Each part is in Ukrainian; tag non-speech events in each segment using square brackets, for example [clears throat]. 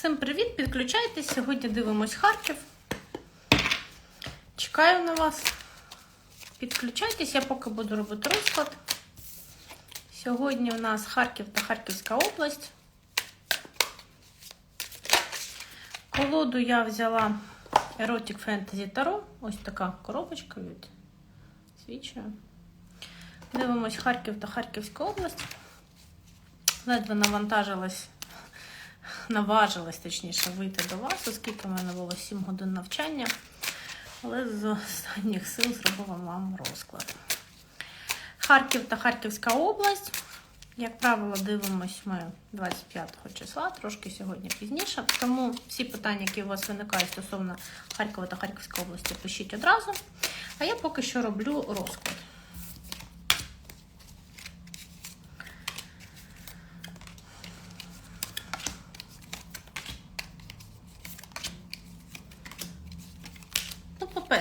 Всім привіт! Підключайтесь. Сьогодні дивимось Харків. Чекаю на вас. Підключайтесь, я поки буду робити розклад. Сьогодні у нас Харків та Харківська область. Колоду я взяла Erotic Fantasy Tarot. Ось така коробочка від свічою. Дивимось Харків та Харківська область. Ледве навантажилась, наважилась, точніше, вийти до вас, оскільки в мене було 7 годин навчання. Але з останніх сил зробила вам розклад. Харків та Харківська область. Як правило, дивимось ми 25 числа, трошки сьогодні пізніше. Тому всі питання, які у вас виникають стосовно Харкова та Харківської області, пишіть одразу. А я поки що роблю розклад.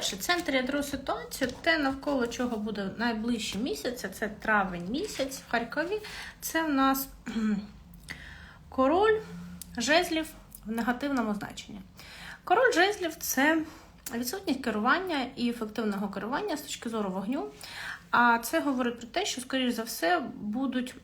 По-перше, центр ядро ситуації, те, навколо чого буде найближчі місяці, це травень місяць в Харкові. Це в нас [clears throat] король жезлів в негативному значенні. Король жезлів це відсутність керування і ефективного керування з точки зору вогню. А це говорить про те, що, скоріш за все, будуть,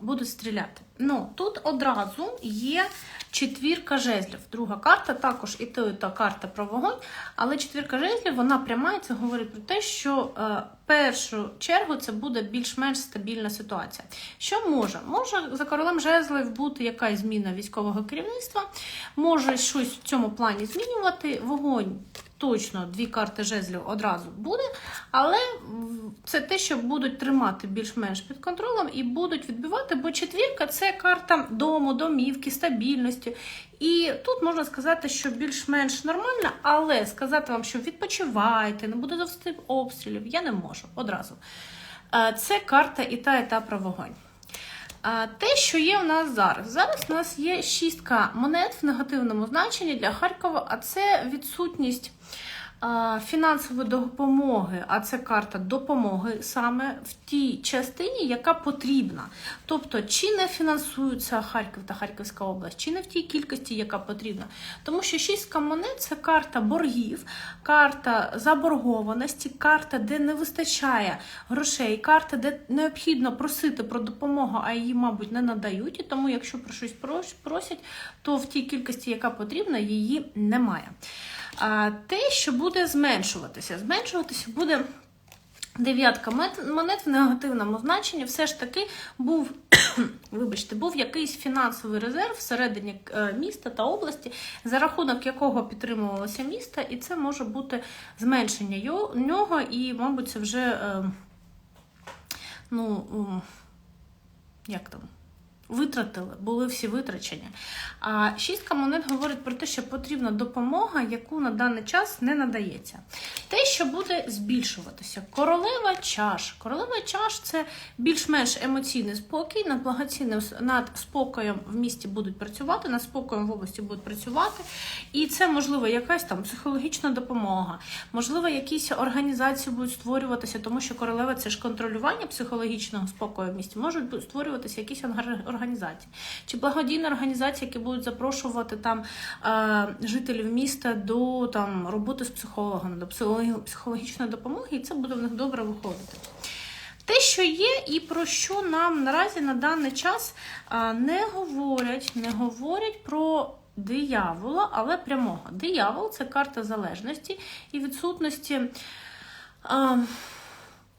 будуть стріляти. Ну, тут одразу є четвірка жезлів. Друга карта, також і то, і та карта про вогонь, але четвірка жезлів, вона пряма, і це говорить про те, що е, першу чергу це буде більш-менш стабільна ситуація. Що може? Може за королем жезлів бути якась зміна військового керівництва, може щось в цьому плані змінювати. Вогонь точно дві карти жезлів одразу буде, але це те, що будуть тримати більш-менш під контролем і будуть відбивати, бо четвірка це карта дому, домівки, стабільності. І тут можна сказати, що більш-менш нормально, але сказати вам, що відпочивайте, не буде зовсім обстрілів, я не можу одразу. Е, Це карта і та, і та про вогонь. Те, що є у нас зараз. Зараз у нас є шістка монет в негативному значенні для Харкова, а це відсутність фінансової допомоги, а це карта допомоги саме в тій частині, яка потрібна. Тобто, чи не фінансується Харків та Харківська область, чи не в тій кількості, яка потрібна. Тому що шістка монет це карта боргів, карта заборгованості, карта, де не вистачає грошей, карта, де необхідно просити про допомогу, а її, мабуть, не надають. І тому, якщо про щось просять, то в тій кількості, яка потрібна, її немає. Те, що буде зменшуватися, зменшуватися буде. Дев'ятка монет в негативному значенні все ж таки був, [coughs] вибачте, був якийсь фінансовий резерв всередині е, міста та області, за рахунок якого підтримувалося місто, і це може бути зменшення нього, і, мабуть, це вже е, ну, як там. Витратили, були всі витрачені. А шістка монет говорить про те, що потрібна допомога, яку на даний час не надається. Те, що буде збільшуватися. Королева чаш. Королева чаш це більш-менш емоційний спокій. Над благоцінним над спокоєм в місті будуть працювати, над спокоєм в області будуть працювати. І це можливо якась там психологічна допомога, можливо, якісь організації будуть створюватися, тому що королева це ж контролювання психологічного спокою в місті. Можуть створюватися якісь ангар- організації, чи благодійні організації, які будуть запрошувати там е, жителів міста до там роботи з психологами, до психологічної допомоги, і це буде в них добре виходити. Те, що є, і про що нам наразі на даний час а, не говорять, не говорять про диявола, але прямого. Диявол це карта залежності і відсутності. А,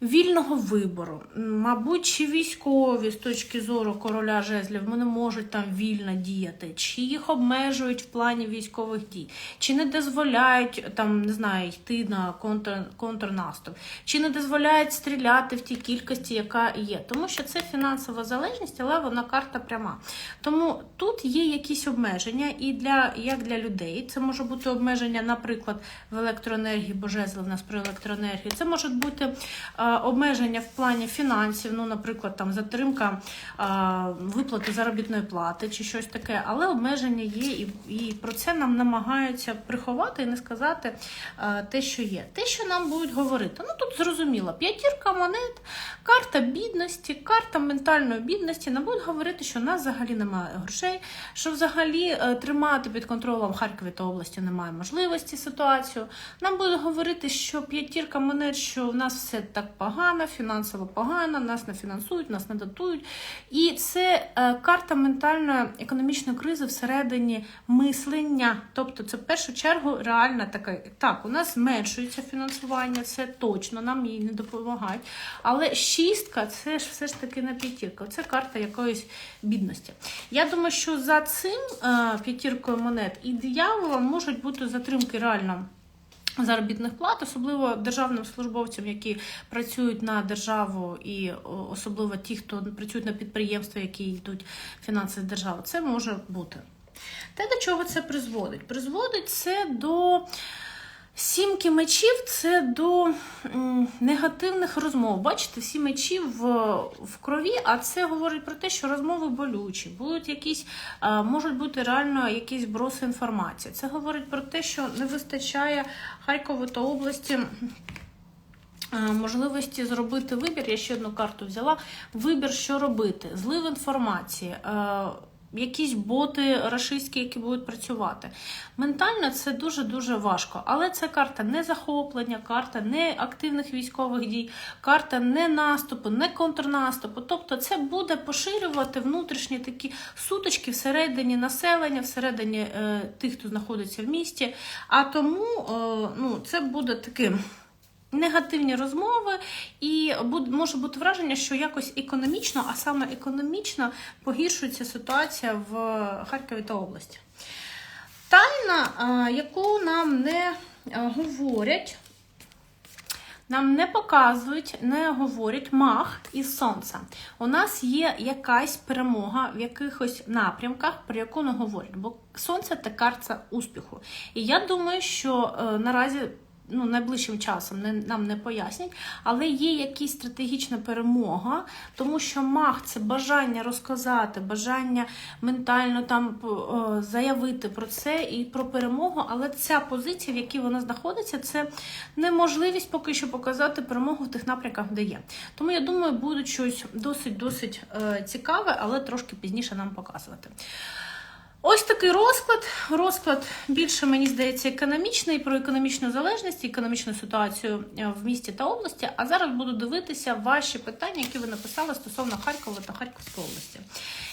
Вільного вибору, мабуть, чи військові з точки зору короля жезлів вони можуть там вільно діяти, чи їх обмежують в плані військових дій, чи не дозволяють там не знаю йти на контр, контрнаступ, чи не дозволяють стріляти в тій кількості, яка є. Тому що це фінансова залежність, але вона карта пряма. Тому тут є якісь обмеження, і для як для людей це може бути обмеження, наприклад, в електроенергії, бо жезли в нас про електроенергію. Це можуть бути. Обмеження в плані фінансів, ну, наприклад, там затримка виплати заробітної плати чи щось таке, але обмеження є, і, про це нам намагаються приховати і не сказати те, що є. Те, що нам будуть говорити. Ну тут зрозуміло, п'ятірка монет, карта бідності, карта ментальної бідності. Нам будуть говорити, що у нас взагалі немає грошей, що взагалі е, тримати під контролем Харкові та області немає можливості ситуацію. Нам будуть говорити, що п'ятірка монет, що в нас все так погано, фінансово погано, нас не фінансують, нас не датують. І це е, карта ментальної економічної кризи всередині мислення. Тобто, це в першу чергу реальна така. Так, у нас зменшується фінансування, це точно, нам їй не допомагають. Але шістка це ж все ж таки не п'ятірка. Це карта якоїсь бідності. Я думаю, що за цим е, п'ятіркою монет і дияволом можуть бути затримки реально. Заробітних плат, особливо державним службовцям, які працюють на державу, і особливо ті, хто працюють на підприємства, які йдуть фінанси з держави, це може бути. Те, до чого це призводить? Призводить це до сімки мечів, це до негативних розмов. Бачите, всі мечі в, в крові, а це говорить про те, що розмови болючі, будуть якісь, можуть бути реально якісь броси інформації. Це говорить про те, що не вистачає Харкову та області. Можливості зробити вибір, я ще одну карту взяла. Вибір, що робити, злив інформації, якісь боти рашистські, які будуть працювати. Ментально це дуже-дуже важко. Але це карта не захоплення, карта не активних військових дій, карта не наступу, не контрнаступу. Тобто це буде поширювати внутрішні такі сутички всередині населення, всередині е, тих, хто знаходиться в місті. А тому е, ну, це буде таким. Негативні розмови, і може бути враження, що якось економічно, а саме економічно погіршується ситуація в Харкові та області. Тайна, яку нам не говорять, нам не показують, не говорять мах і сонце. У нас є якась перемога в якихось напрямках, про яку не говорять. Бо сонце це карта успіху. І я думаю, що е, наразі. Ну, найближчим часом не, нам не пояснять, але є якась стратегічна перемога, тому що мах це бажання розказати, бажання ментально там е, заявити про це і про перемогу. Але ця позиція, в якій вона знаходиться, це неможливість поки що показати перемогу в тих напрямках, де є. Тому я думаю, буде щось досить досить е, цікаве, але трошки пізніше нам показувати. Ось такий розклад. Розклад більше, мені здається, економічний про економічну залежність, економічну ситуацію е, в місті та області. А зараз буду дивитися ваші питання, які ви написали стосовно Харкова та Харківської області.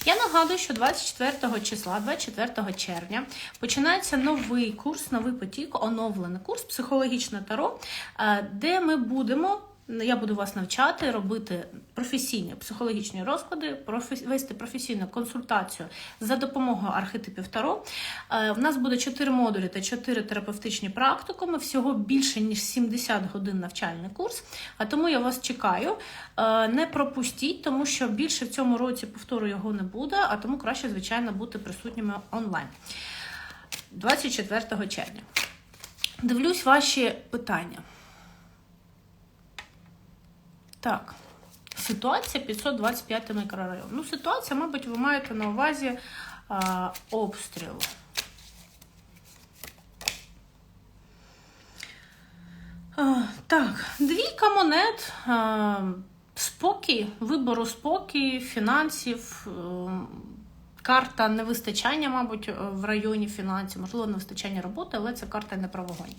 Я нагадую, що 24 числа, 24 червня, починається новий курс, новий потік, оновлений курс психологічне таро, е, де ми будемо. Я буду вас навчати робити професійні психологічні розклади, вести професійну консультацію за допомогою архетипів Таро. Е, В нас буде 4 модулі та 4 терапевтичні практикуми, всього більше ніж 70 годин навчальний курс. А тому я вас чекаю. Е, Не пропустіть, тому що більше в цьому році повтору його не буде, а тому краще, звичайно, бути присутніми онлайн 24 червня. Дивлюсь ваші питання. Так, ситуація 525 мікрорайон. Ну, ситуація, мабуть, ви маєте на увазі а, обстріл. Так, двійка монет, спокій, вибору спокій, фінансів, е, карта невистачання, мабуть, в районі фінансів, можливо, невистачання роботи, але це карта не про вогонь.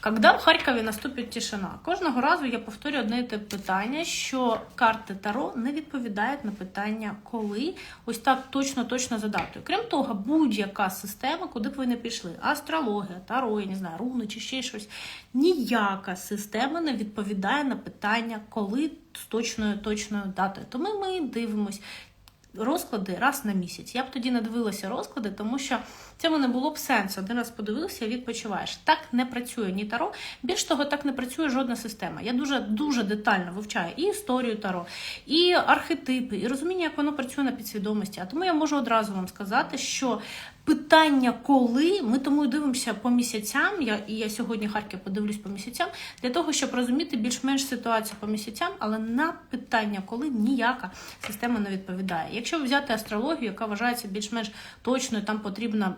Когда в Харкові наступить тишина? Кожного разу я повторюю одне те питання, що карти Таро не відповідають на питання, коли ось так точно точно за датою. Крім того, будь-яка система, куди б ви не пішли, астрологія, таро, я не знаю, руни чи ще щось, ніяка система не відповідає на питання, коли з точною точною датою. Тому ми дивимось. Розклади раз на місяць. Я б тоді не дивилася розклади, тому що цьому не було б сенсу. Один раз подивився відпочиваєш. Так не працює ні таро. Більш того, так не працює жодна система. Я дуже дуже детально вивчаю і історію таро, і архетипи, і розуміння, як воно працює на підсвідомості. А тому я можу одразу вам сказати, що Питання, коли ми тому і дивимося по місяцям. Я і я сьогодні Харків подивлюсь по місяцям для того, щоб розуміти більш-менш ситуацію по місяцям, але на питання, коли ніяка система не відповідає. Якщо взяти астрологію, яка вважається більш-менш точною, там потрібна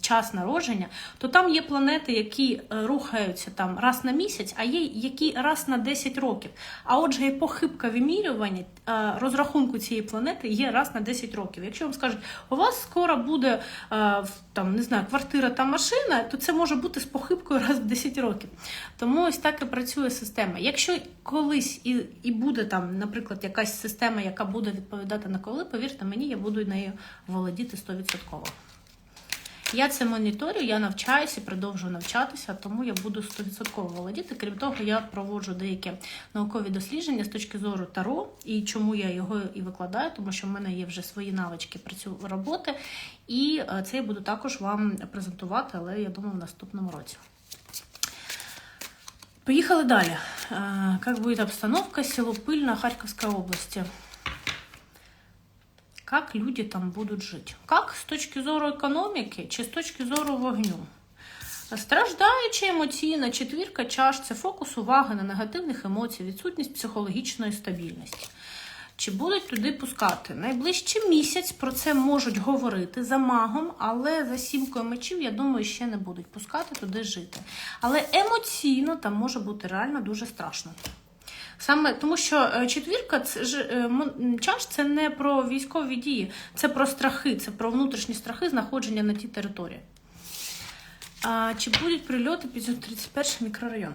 час народження, то там є планети, які е, рухаються там раз на місяць, а є які раз на 10 років. А отже, і похибка вимірювання е, розрахунку цієї планети є раз на 10 років. Якщо вам скажуть, у вас скоро буде е, там не знаю, квартира та машина, то це може бути з похибкою раз в 10 років. Тому ось так і працює система. Якщо колись і, і буде там, наприклад, якась система, яка буде відповідати на коли, повірте мені, я буду нею володіти 100%. Я це моніторю, я навчаюся, продовжую навчатися, тому я буду 100% володіти. Крім того, я проводжу деякі наукові дослідження з точки зору таро, і чому я його і викладаю, тому що в мене є вже свої навички працю роботи, і е, це я буду також вам презентувати, але я думаю, в наступному році. Поїхали далі. Е, Как буде обстановка село Пыльна Харьковской области? Как люди там будуть жити? Как з точки зору економіки чи з точки зору вогню? Страждаючи емоційна четвірка чаш це фокус уваги на негативних емоцій, відсутність психологічної стабільності. Чи будуть туди пускати? Найближчий місяць про це можуть говорити за магом, але за сімкою мечів, я думаю, ще не будуть пускати туди жити. Але емоційно там може бути реально дуже страшно. Саме тому, що е, четвірка це ж е, чаш це не про військові дії, це про страхи, це про внутрішні страхи знаходження на тій території. А, чи будуть прильоти під 31 мікрорайон?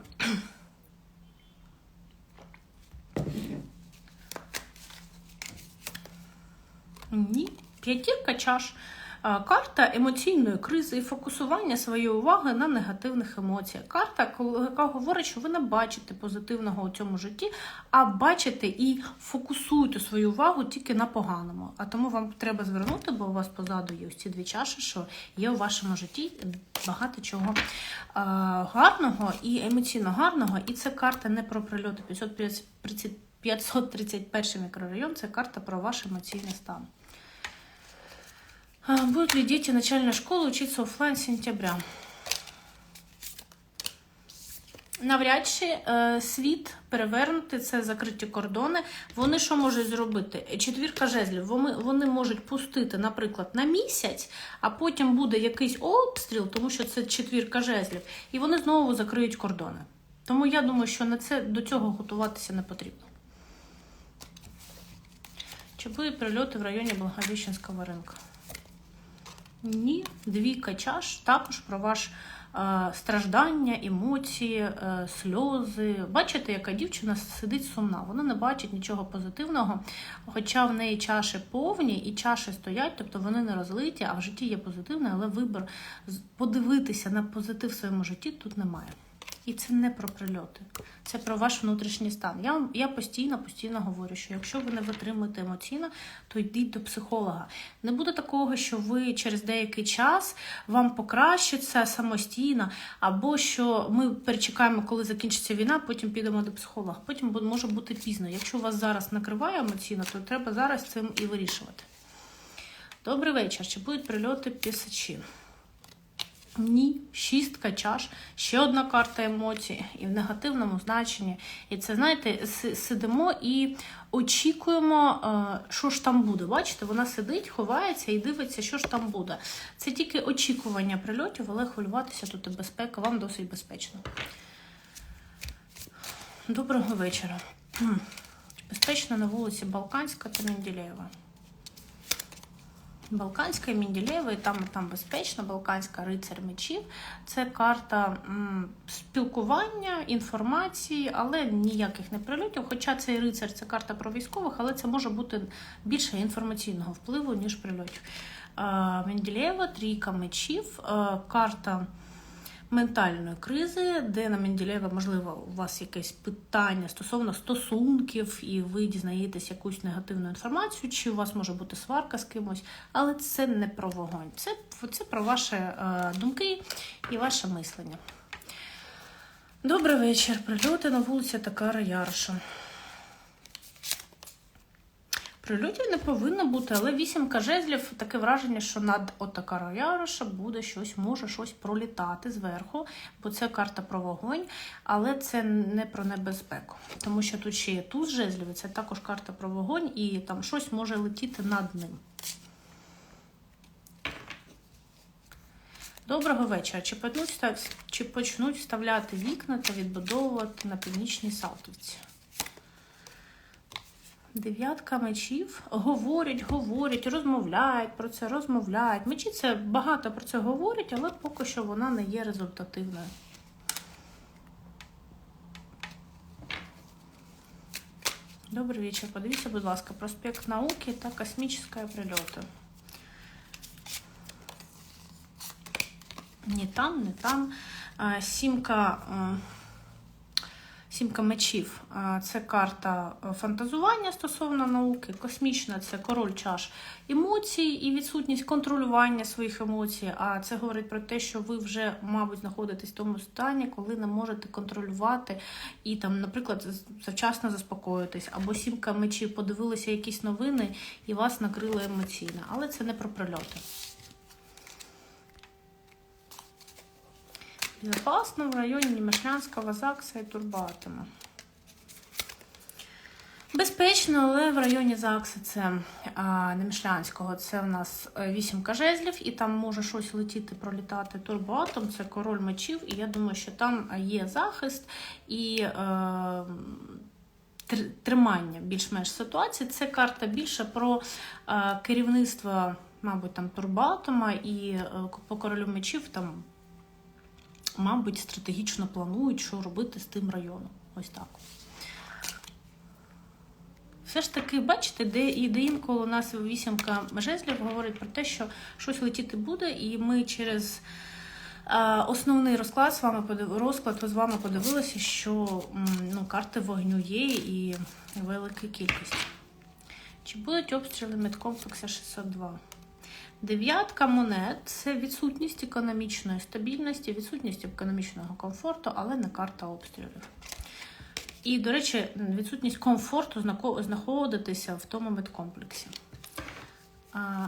Ні. П'ятірка чаш. Карта емоційної кризи і фокусування своєї уваги на негативних емоціях. Карта, яка говорить, що ви не бачите позитивного у цьому житті, а бачите і фокусуєте свою увагу тільки на поганому. А тому вам треба звернути, бо у вас позаду є ось ці дві чаші, що є у вашому житті багато чого гарного і емоційно гарного. І це карта не про прильоти 530 531 мікрорайон, це карта про ваш емоційний стан. Будут ли дети начальной школы учиться офлайн с сентября? Навряд чи е, світ перевернути, це закриті кордони. Вони що можуть зробити? Четвірка жезлів. Вони, вони можуть пустити, наприклад, на місяць, а потім буде якийсь обстріл, тому що це четвірка жезлів, і вони знову закриють кордони. Тому я думаю, що на це до цього готуватися не потрібно. Чи будуть прильоти в районі Благовіщенського ринку? Ні, двійка чаш також про ваш е, страждання, емоції, е, сльози. Бачите, яка дівчина сидить сумна. Вона не бачить нічого позитивного, хоча в неї чаші повні і чаші стоять, тобто вони не розлиті, а в житті є позитивне, але вибір подивитися на позитив в своєму житті тут немає. І це не про прильоти, це про ваш внутрішній стан. Я, я постійно, постійно говорю, що якщо ви не витримуєте емоційно, то йдіть до психолога. Не буде такого, що ви через деякий час вам покращиться самостійно, або що ми перечекаємо, коли закінчиться війна, потім підемо до психолога. Потім може бути пізно. Якщо вас зараз накриває емоційно, то треба зараз цим і вирішувати. Добрий вечір. Чи будуть прильоти пісачі? Ні, шістка чаш, ще одна карта емоцій, і в негативному значенні. І це, знаєте, сидимо і очікуємо, е, що ж там буде. Бачите, вона сидить, ховається і дивиться, що ж там буде. Це тільки очікування прильотів, але хвилюватися тут і безпека, вам досить безпечно. Доброго вечора. Безпечно на вулиці Балканська та Менделєєва. Балканська Мінділєва, і там, і там безпечно, Балканська рицар мечів. Це карта м, спілкування, інформації, але ніяких не прильотів. Хоча цей рицар це карта про військових, але це може бути більше інформаційного впливу, ніж прильотів. Е, Менділєва, трійка мечів, е, карта ментальної кризи, де на Менділєва, можливо, у вас якесь питання стосовно стосунків, і ви дізнаєтесь якусь негативну інформацію, чи у вас може бути сварка з кимось, але це не про вогонь. Це, це про ваші е, думки і ваше мислення. Добрий вечір. Прильоти на вулиці Такара Ярша. Прильотів не повинно бути, але вісімка жезлів таке враження, що над Отакара Яроша буде щось, може щось пролітати зверху, бо це карта про вогонь, але це не про небезпеку. Тому що тут ще є туз жезлів, і це також карта про вогонь, і там щось може летіти над ним. Доброго вечора. Чи почнуть, чи почнуть вставляти вікна та відбудовувати на північній Салтівці? Дев'ятка мечів говорять, говорять, розмовляють про це, розмовляють. Мечі це багато про це говорять, але поки що вона не є результативною. Добрий вечір. Подивіться, будь ласка, проспект науки та космічні прильоти. Ні там, не там. Сімка, сімка мечів це карта е, фантазування стосовно науки. Космічна це король чаш емоцій і відсутність контролювання своїх емоцій. А це говорить про те, що ви вже, мабуть, знаходитесь в тому стані, коли не можете контролювати і там, наприклад, завчасно заспокоїтись. Або сімка мечів подивилися якісь новини і вас накрило емоційно. Але це не про прильоти. Безопасно в районі Німешлянського ЗАГСа і Турбатима. Безпечно, але в районі ЗАГСа це а, Немишлянського, це в нас е, вісімка жезлів, і там може щось летіти, пролітати турбоатом, це король мечів, і я думаю, що там є захист і е, тр- тримання більш-менш ситуації. Це карта більше про е, керівництво, мабуть, там турбоатома, і е, по королю мечів там мабуть, стратегічно планують, що робити з тим районом. Ось так. Все ж таки, бачите, де і де інколи у нас вісімка жезлів говорить про те, що щось летіти буде, і ми через основний розклад з вами розклад з вами подивилися, що ну, карти вогню є і велика кількість. Чи будуть обстріли медкомплекса 602? Дев'ятка монет це відсутність економічної стабільності, відсутність економічного комфорту, але не карта обстрілів. І, до речі, відсутність комфорту знаходитися в тому медкомплексі. А,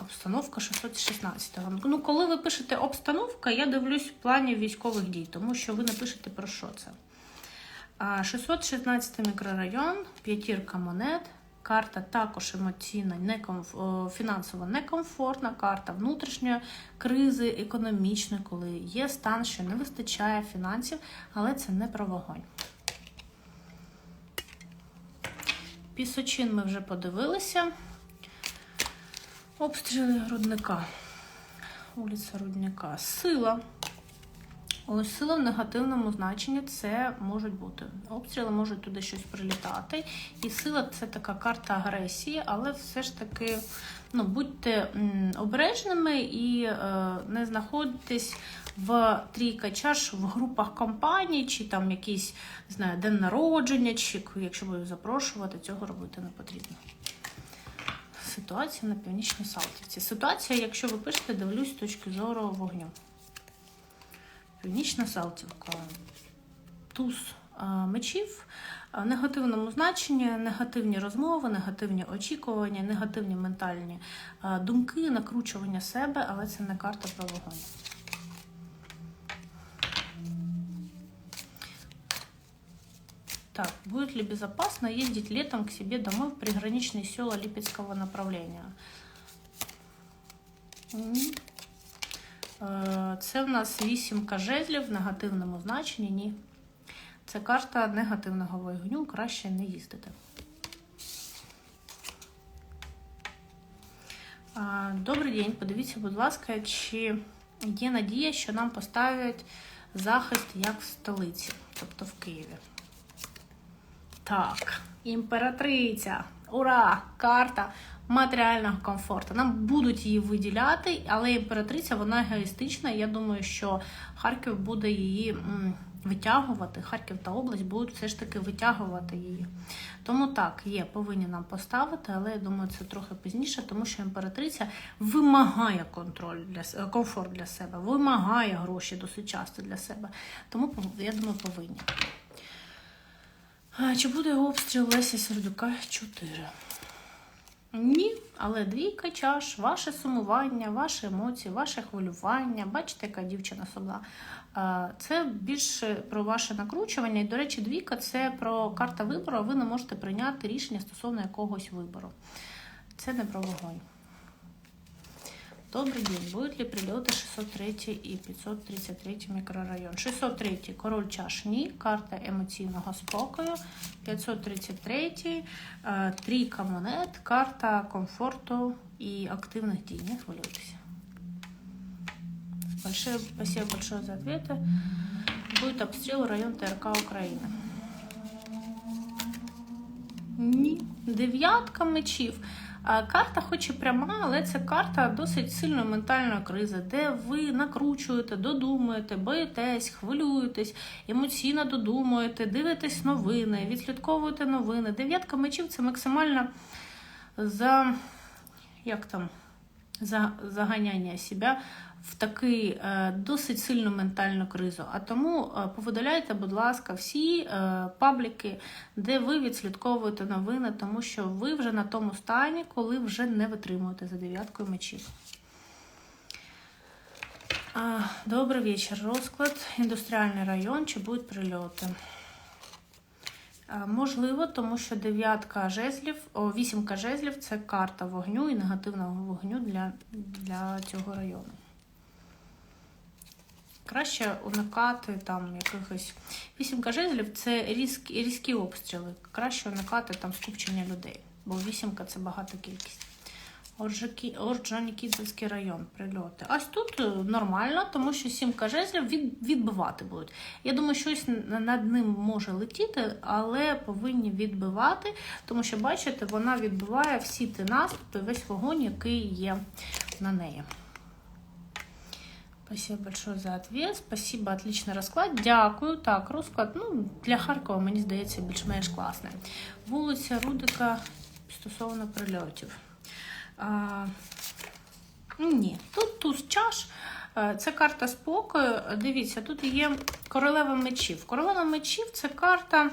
обстановка 616-го. Ну, коли ви пишете обстановка, я дивлюсь в плані військових дій, тому що ви не пишете про що це. А, 616 мікрорайон, п'ятірка монет. Карта також емоційна, некомф... фінансово некомфортна, карта внутрішньої кризи, економічної, коли є стан, що не вистачає фінансів, але це не про вогонь. Пісочин ми вже подивилися. Обстріли рудника. Вулиця Рудника. Сила. Ось сила в негативному значенні це можуть бути. Обстріли можуть туди щось прилітати. І сила це така карта агресії, але все ж таки ну, будьте обережними і е, не знаходьтесь в трійка чаш в групах компаній, чи там якийсь не знаю, день народження, чи якщо ви запрошувати, цього робити не потрібно. Ситуація на північній Салтівці. Ситуація, якщо ви пишете, дивлюсь з точки зору вогню. Північна Салтівка. Туз мечів в негативному значенні, негативні розмови, негативні очікування, негативні ментальні думки, накручування себе, але це не карта про вогонь. Так, будет ли безопасно ездить летом к себе домой в приграничные села Липецкого направления? Е, Це в нас вісімка жезлів в негативному значенні. Ні. Це карта негативного вогню, краще не їздити. Добрий день, подивіться, будь ласка, чи є надія, що нам поставлять захист як в столиці, тобто в Києві. Так, імператриця. Ура! Карта матеріального комфорту. Нам будуть її виділяти, але імператриця вона егоїстична. І Я думаю, що Харків буде її витягувати. Харків та область будуть все ж таки витягувати її. Тому так, є, повинні нам поставити, але я думаю, це трохи пізніше, тому що імператриця вимагає контроль для с- комфорт для себе, вимагає гроші досить часто для себе. Тому я думаю, повинні. Чи буде обстріл Лесі Сердюка 4? Ні, але двійка чаш, ваше сумування, ваші емоції, ваше хвилювання. Бачите, яка дівчина собла. Е, Це більше про ваше накручування. І, до речі, двійка це про карта вибору, а ви не можете прийняти рішення стосовно якогось вибору. Це не про вогонь. Добрый день. Будут ли прилеты 603 и 533 мікрорайон? 603 король чаш ні, карта емоційного спокою. 533 е, трійка монет, карта комфорту і активних дій. Не хвилюйтеся. Большое, спасибо большое за ответы. Будет обстрел район ТРК України. Ні. Дев'ятка мечів. Карта, хоч і пряма, але це карта досить сильної ментальної кризи, де ви накручуєте, додумуєте, боїтесь, хвилюєтесь, емоційно додумуєте, дивитесь новини, відслідковуєте новини. Дев'ятка мечів це максимально за як там, заганяння себе в такий е, досить сильну ментальну кризу. А тому е, повидаляйте, будь ласка, всі е, пабліки, де ви відслідковуєте новини, тому що ви вже на тому стані, коли вже не витримуєте за дев'яткою мечів. Добрий вечір. Розклад. Індустріальний район. Чи будуть прильоти? А, Можливо, тому що дев'ятка жезлів, о, вісімка жезлів це карта вогню і негативного вогню для, для цього району. Краще уникати там якихось. Вісімка жезлів це різкі, різкі обстріли. Краще уникати там скупчення людей, бо вісімка це багата кількість. Орджонікідзевський район, прильоти. Ось тут е, нормально, тому що сімка жезлів від, відбивати будуть. Я думаю, щось над ним може летіти, але повинні відбивати, тому що, бачите, вона відбиває всі ті наступи, весь вогонь, який є на неї. Спасибо большое за ответ. Спасибо, отличний розклад. Дякую. Так, розклад ну, для Харкова, мені здається, більш-менш класний. Вулиця Рудика стосовно прильотів. А, ні, тут туз чаш. Е, Це карта спокою. Дивіться, тут є королева мечів. Королева мечів це карта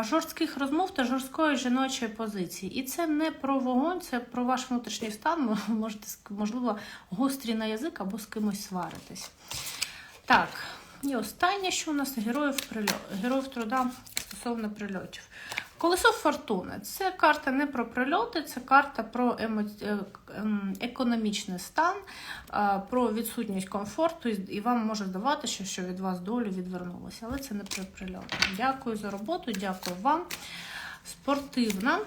жорстких розмов та жорсткої жіночої позиції. І це не про вогонь, це про ваш внутрішній стан. Можете, можливо, гострі на язик або з кимось сваритись. Так, і останнє, що у нас героїв, прильо... героїв труда стосовно прильотів. Колесо фортуни це карта не про прильоти, це карта про емо... е, ем, економічний стан, е, про відсутність комфорту, і вам може здаватися, що від вас долю відвернулося, але це не про прильоти. Дякую за роботу, дякую вам. Спортивна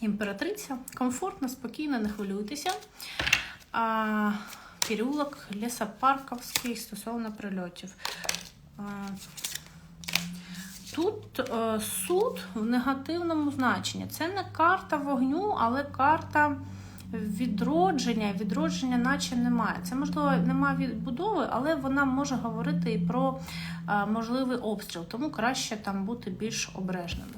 імператриця, комфортно, спокійно, не хвилюйтеся. А, Лісопарковський стосовно прильотів. Тут е, суд в негативному значенні. Це не карта вогню, але карта відродження. Відродження, наче немає. Це можливо немає відбудови, але вона може говорити і про е, можливий обстріл, тому краще там бути більш обережними.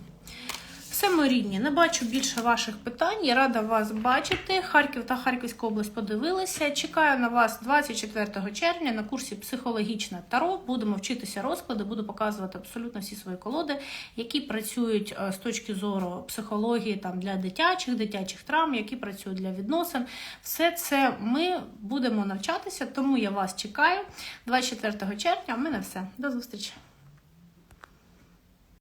Все, мої рідні, не бачу більше ваших питань. Я рада вас бачити. Харків та Харківська область подивилися. Чекаю на вас 24 червня на курсі психологічне таро. Будемо вчитися розклади, буду показувати абсолютно всі свої колоди, які працюють е, з точки зору психології там для дитячих, дитячих травм, які працюють для відносин. Все це ми будемо навчатися, тому я вас чекаю 24 червня. У мене все. До зустрічі.